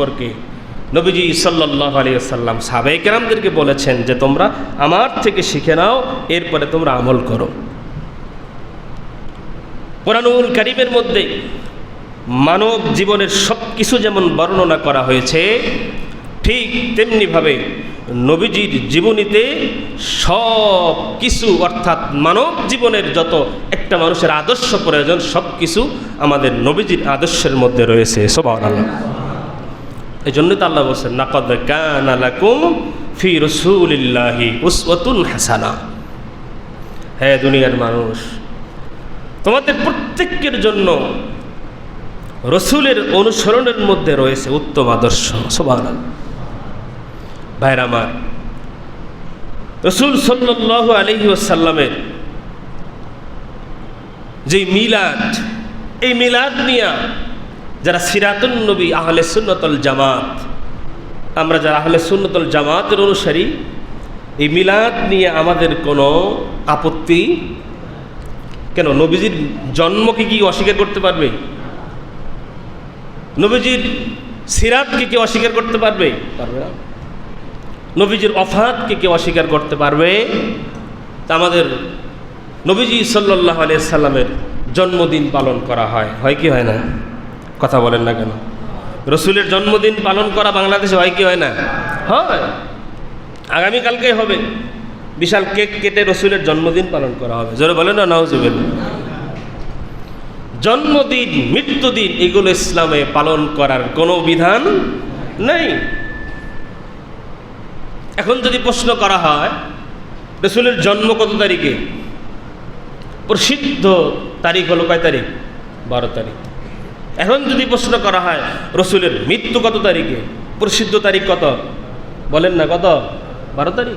সম্পর্কে নবীজি সাল্লাহ আলিয়াল্লাম সাহাবাই কেরামদেরকে বলেছেন যে তোমরা আমার থেকে শিখে নাও, এরপরে তোমরা আমল করো। কোরআনুল কারিমের মধ্যে মানব জীবনের সব কিছু যেমন বর্ণনা করা হয়েছে, ঠিক তেমনিভাবে নবীজির জীবনীতে সব কিছু অর্থাৎ মানব জীবনের যত একটা মানুষের আদর্শ প্রয়োজন সব কিছু আমাদের নবীজির আদর্শের মধ্যে রয়েছে। সবাই আল্লাহ এই জন্যই তো আল্লাহ বলছেন নাকদ কান আলাকুম ফি রসুলিল্লাহি উসওয়াতুন হাসানা। হ্যাঁ দুনিয়ার মানুষ, তোমাদের প্রত্যেকের জন্য রসুলের অনুসরণের মধ্যে রয়েছে উত্তম আদর্শ সবার ভাইর আমার, রসুল সাল্লাহ আলহি ওসাল্লামের যে মিলাদ, এই মিলাদ নিয়া যারা সিরাতুল নবী, আহলে সুন্নতল জামাত। আমরা যারা আহলে সুন্নতল জামাতের অনুসারী, এই মিলাদ নিয়ে আমাদের কোনো আপত্তি? কেন, নবীজির জন্মকে কি অস্বীকার করতে পারবে? নবীজির সিরাতকে কি অস্বীকার করতে পারবে? পারবে না। নবীজির অফাতকে কেউ অস্বীকার করতে পারবে? তা আমাদের নবীজি সাল্লাহ আলিয়া সাল্লামের জন্মদিন পালন করা হয়। হয় কি হয় না? কথা বলেন না কেন? রসুলের জন্মদিন পালন করা বাংলাদেশে হয় কি হয় না? হয়। আগামীকালকে হবে। বিশাল কেক কেটে রসুলের জন্মদিন পালন করা হবে। জোরে বলেন না নাউজুবেল জন্মদিন, মৃত্যুদিন, এগুলো ইসলামে পালন করার কোনো বিধান নেই। এখন যদি প্রশ্ন করা হয়, রসুলের জন্ম কত তারিখে? প্রসিদ্ধ তারিখ হলো কয় তারিখ? বারো তারিখ। এখন যদি প্রশ্ন করা হয়, রসুলের মৃত্যু কত তারিখে? প্রসিদ্ধ তারিখ কত? বলেন না কত? বারো তারিখ?